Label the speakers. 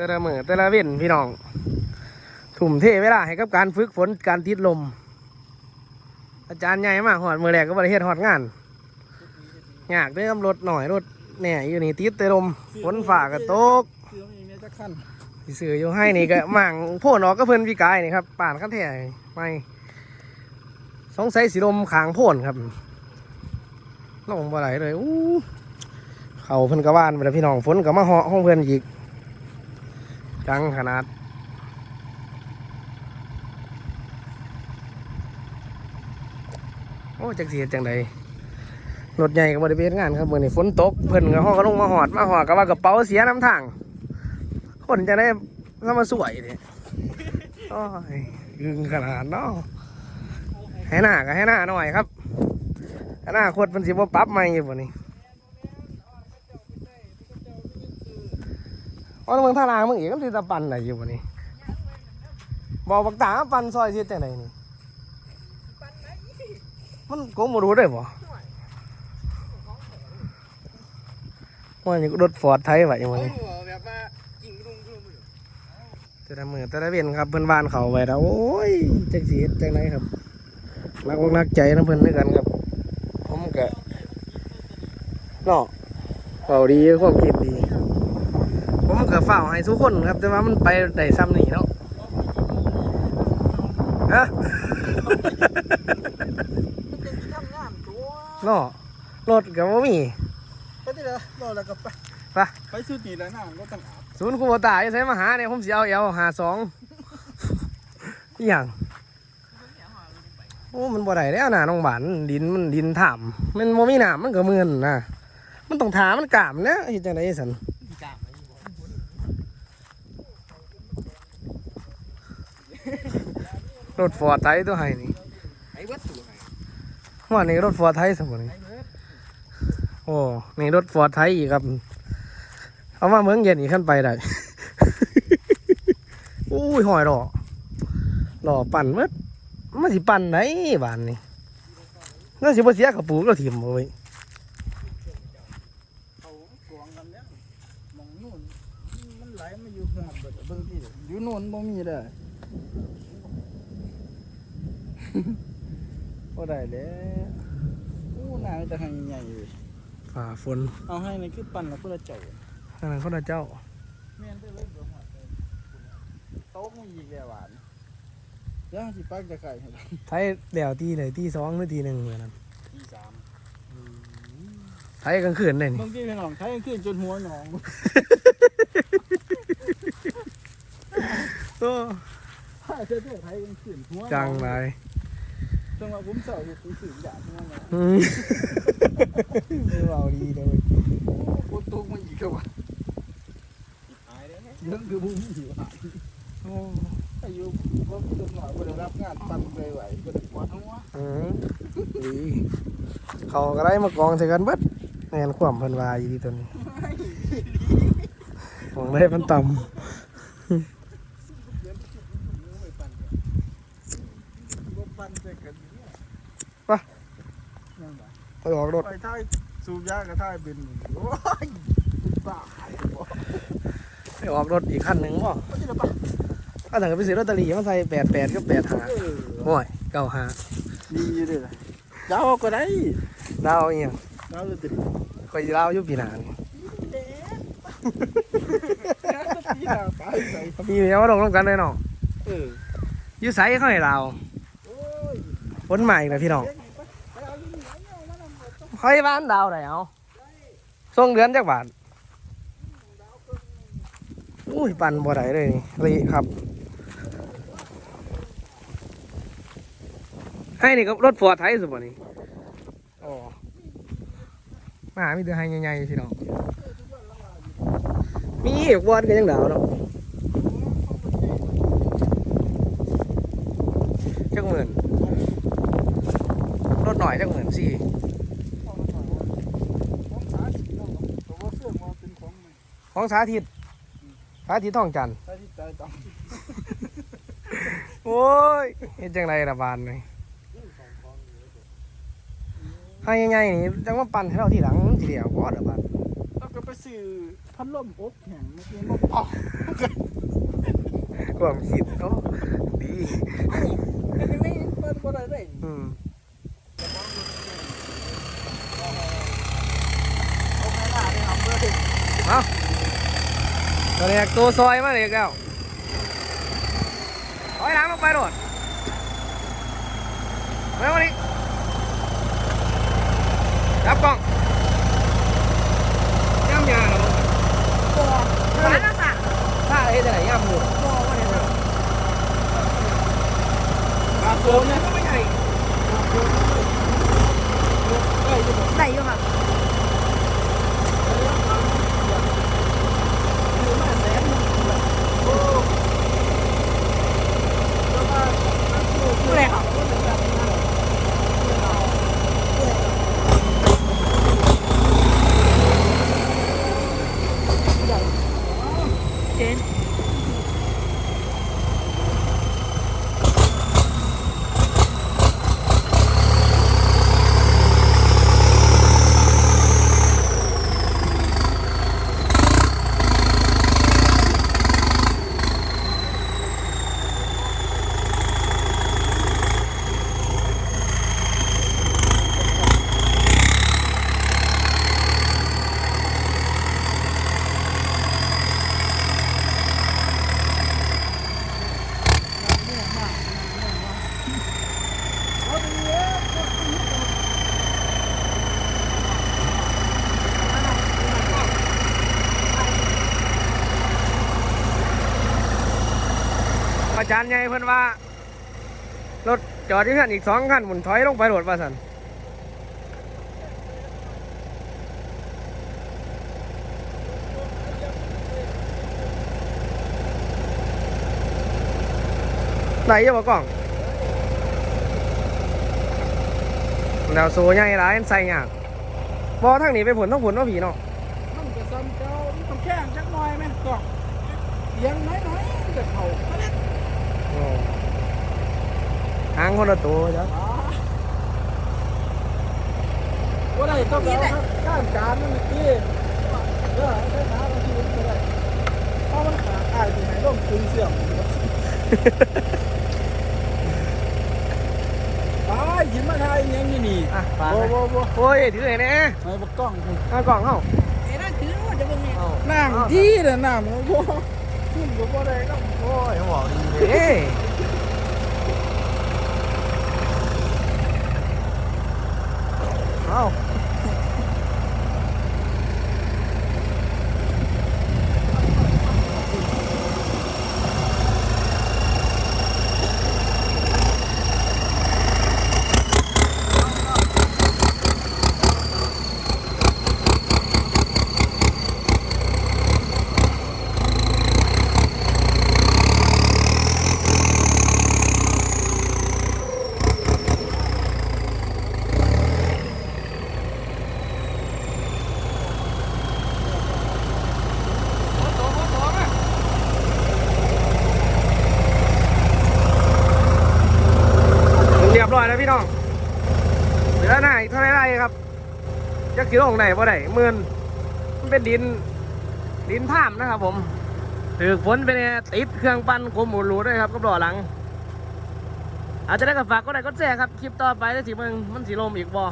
Speaker 1: แต่ละมือแต่ละเว้นพี่น้องทุ่มเทเวลาให้กับการฝึกฝนการติดลม อาจารย์ใหญ่มากหอดมือแรกก็บริเทศหอดงานอยากได้กำรถหน่อยรถแหน่อยู่นี่ติดแต่ลมฝนฝ่ากระตก
Speaker 2: คือมีเมียจะขั้น
Speaker 1: ที่ซื้ออยู่ให้นี่ก็มั่งโพ่นออกก็เพิ่นพี่กายนี่ครับป่านขั้นแท้ไม่สงสัยสีลมขางโพ่นครับลงบ่ไหลเลยอู้เขาเพิ่นกระบ้านไปแล้วพี่น้องฝนก็มาเหาะห้องเพิ่นอีก จังขนาด โอ้จักเสียจังใดรถใหญ่กับบริเวณงานครับเมื่อนี้ฝนตกเพิ่นก็ห้องก็ลงมาหอดมาหอดก็ว่ากระเป๋าเสียน้ำทางคนจะได้เข้ามาสวยเนี่ยโอ้ยกึงขนาดเนาะให้หน้าก็ให้หน้าหน่อยครับให้หน้าโคตรเป็นสิบปรั๊บใหม่อยู่บ่นี่ อ๋อเมืองท่ารางมึงอีกมันสิตะปันไหนอยู่บ่นี่บอกบักตาปันซอยเสียแต่ไหนนี่มันโกงบ่รู้ได้บ่ว่าอย่างรถฟอร์ดไทยไว้อยู่บ่นี่
Speaker 2: แบบว่างรุ่งรุ่ง
Speaker 1: แต่ละมือแต่ละเวียนครับเพื่อนบ้านเขาไว้แล้วโอ้ยจักสีเจังไรครับนักอกนักใจนะเพื่อนด้วยกันครับ ผมก็เนาะเฝ้าดีความคิดดี ผมก็เฝ้าให้ทุกคนครับ แต่ว่ามันไปได้ซ้ำนี่เนาะฮะเนาะรถก็บ่มี
Speaker 2: ไปที่ไหนรอแล้วก็ไป
Speaker 1: ไป
Speaker 2: ไปสุดนี่แล้วน้ำก็ต้องอาบ
Speaker 1: ศูนย์คูโบตาจะใช้มาหาเนี่ยผมสิเอาเอลหาสองอย่างโอ้มันบ่ได้แล้วนะน้องบานดินมันดินถามมันบ่มีน้ำมันก็มือนนะมันต้องถามมันกามนะเฮ็ดจังไดสัน
Speaker 2: กล้าม
Speaker 1: รถฟอร์ดไทยตัวไห้นี่
Speaker 2: ไอ้วัตถุไง
Speaker 1: ว่านี่รถฟอร์ดไทยสมบูรณ์
Speaker 2: ไอ้เบิร์ด
Speaker 1: โอ้นี่รถฟอร์ดไทยอีกครับ เอามาเมืองเย็นอีกขั้นไปได้อุ้ยหอยหล่อหล่อปั่นเมื่อมันสิปั่นไหนบ้านนี่น่าสิบ่เสียกับปูกเราถิ่มเอาไว้
Speaker 2: เขากวงกันเนี่ยมองนู่นมันไหลมาอยู่หัวเบิดเบิ่งที่อยู่นู่นบ่มีเลย บ่ได้แล้วอู้นายจะให้ใหญ่เลย
Speaker 1: ฝ่าฝน
Speaker 2: เอาให้ในคือปั่นแล้วเพื่อเจ้า
Speaker 1: ทางนั้นเขาน่ะเจ้า
Speaker 2: แม่นไปเลยเดี๋ยวหอดเลยโต๊ะมึงอีกแล้วหวานเดี๋ยวสิปักจะไก่ให้
Speaker 1: ไทยเดี่ยวตีเลยตีสองหรือตีหนึ่งเหมือนนั้น
Speaker 2: ที่สาม
Speaker 1: ไทยกลางคืนเลยนี่
Speaker 2: บางทีพี่น้องใช้ขึ้นจนหัวหนอง
Speaker 1: โอ้
Speaker 2: ถ้า เจ้าเจ้าไทยกันขึ้นหัว
Speaker 1: จังไร
Speaker 2: จังหวะผมเสาอยู่ตีสื่อหยางนั้นเลย
Speaker 1: อืมไม่เบาดีเลย
Speaker 2: โอ้ตุ๊กมันอีกแล้ววะเรื่องคือบุ้มหิวหาย
Speaker 1: โอ้
Speaker 2: อายุก็จะหน่อยก็ได้รับงานปั่นไปไหวก็ได้ปวดหัว
Speaker 1: อืมดีเขาก็ได้มากองใส่กันเบิดแนนความเพิ่นวายอยู่ดีตัวนี้ของได้มันต่
Speaker 2: ก็ปั่น ไปกันเนี่ยนั่นแหละำ
Speaker 1: ไปออกรถ
Speaker 2: ไปท้ายสูบยากระท้ายเป็นโอ้ยบ้าหายบ่
Speaker 1: ไปออกรถอีกคันหนึ่งบ่
Speaker 2: ไม่ใช่หรอปะ
Speaker 1: ก็ถึงไปซื้อลอตเตอรี่มาใส่แปดแปดก็แปดหา
Speaker 2: เออ
Speaker 1: โอ้ยเก้าหา
Speaker 2: ดีอยู่เลยล่ะเจ้าก็ได้
Speaker 1: ดาวเอียง
Speaker 2: เจ้าเลยติ
Speaker 1: คอยสิดาวอยู่ปีหน้านี่
Speaker 2: ตีหน้าตายใส่
Speaker 1: มีแนวว่าลงร่วมกันเลยเนาะ
Speaker 2: เออ
Speaker 1: อยูไซเขาให้เราว
Speaker 2: โอ้ย
Speaker 1: ฝนใหม่นะพี่น้อง
Speaker 2: ค่อาอยู่นี่เอาเอามาทำหมดต้อง
Speaker 1: เฮ้ยบ้านดาวไหนเอาส่งเดือนจากบาทอุ้ย ปั่นบ่ได้เลยรีครับ ให้นี่ก็รถฟอร์ดไทยสุดบ่นี่อ๋อมามีแต่ให้ใหญ่ๆพี่น้องมีอีกวันก็ยังดาวเนาะจักหมื่น อยจักหมื่นสี่
Speaker 2: เอามาหน่อยของสาธิตเนาะตัวว่าเสื้อมาเป็นของมัน
Speaker 1: ของสาธิตสาธิตท่องจันทร์
Speaker 2: สาธิตใจต่ำ
Speaker 1: โอ้ยเฮ็ดจังไรละบานเลยให้ง่ายๆนี่จังว่าปั่นให้เราทีหลังทีเดียวพอเด้อบาน
Speaker 2: เราก็ไปซื้อพพัดลมอกแข็งเมื่อกี้มันปอก
Speaker 1: ความคิดโอ้ดี
Speaker 2: อันนี้ไม่เปิดบ่ได้เลย
Speaker 1: อืม
Speaker 2: เอาไปล่าได้ทำเพื่อ
Speaker 1: เอาตัวแรกตัวซอยมาเลยแก้วถอยหลังลงไปโดดเร็วมานี่จับกล้องย่ำยาเหรอ
Speaker 2: ตัว
Speaker 1: ถ้าอะไรถ้าอะไรจะไหนย่ำหมู
Speaker 2: ตัวว่าเนี่ยปลาโซนเนี่ย
Speaker 1: ก็ไม่ใช่
Speaker 2: เอ้ยจะบอก
Speaker 3: ได้อยู่ค่ะ
Speaker 2: อยู่มาแสนนึงโอ้แล้วก็ผู้ใดเขาก็จะ
Speaker 3: จา
Speaker 1: รย์ใหญ่เพิ่นว่า รถจอดที่ขันอีกสองคันหมุนถอยลงไปโดดว่าสันไหนจะบอกกล้องแล้วโซ่ใหญ่หลายใส่ยากบอทางนี้ไปผลต้องผลว่าผีเนาะ
Speaker 2: มันจะซ้ำเจ้ามันแข้งจักหน่อยไหมก็เลี้ยงน้อยๆมันจะเข่า
Speaker 1: โอ้ ทางคนละตัวจ้ะ
Speaker 2: ว่าได้ต้องเอาข้ามการนั่นนี่เออได้หาบางทีมันก็ได้เพราะมันขาดอายที่ไหนร่มคุยเสื่อมตายหินมาไทยยังอยู่นี่
Speaker 1: อะปาด
Speaker 2: โว้
Speaker 1: ไป
Speaker 2: โว้โว้
Speaker 1: โอ้ยถือไงเนี่ย
Speaker 2: ไอ้บักกล้องคุณ
Speaker 1: เอากล่องเข้า
Speaker 3: เอ้นั่นถือว่าจะเบิ่งเนี่ย
Speaker 2: น้ำดีเลยน้ำโว้ขึ้นกับว่าได้ก็
Speaker 1: โอ้ยบอกดีเอ้ยเอาเรียบร้อยแล้วพี่น้องเหลือหน้าอีกเท่าไหรไรครับ ขี่ลงไหนบ่ได้หมื่นมันเป็นดิน ดินท่ามนะครับ ผมถือฝนเป็นไงติดเครื่องปั้นกลมหมุนรูด้วยครับก็รอหลัง อาจจะได้กับฝากก็ได้ก็แจ้ครับ คลิปต่อไปได้สิมึงมันสีลมอีกบ่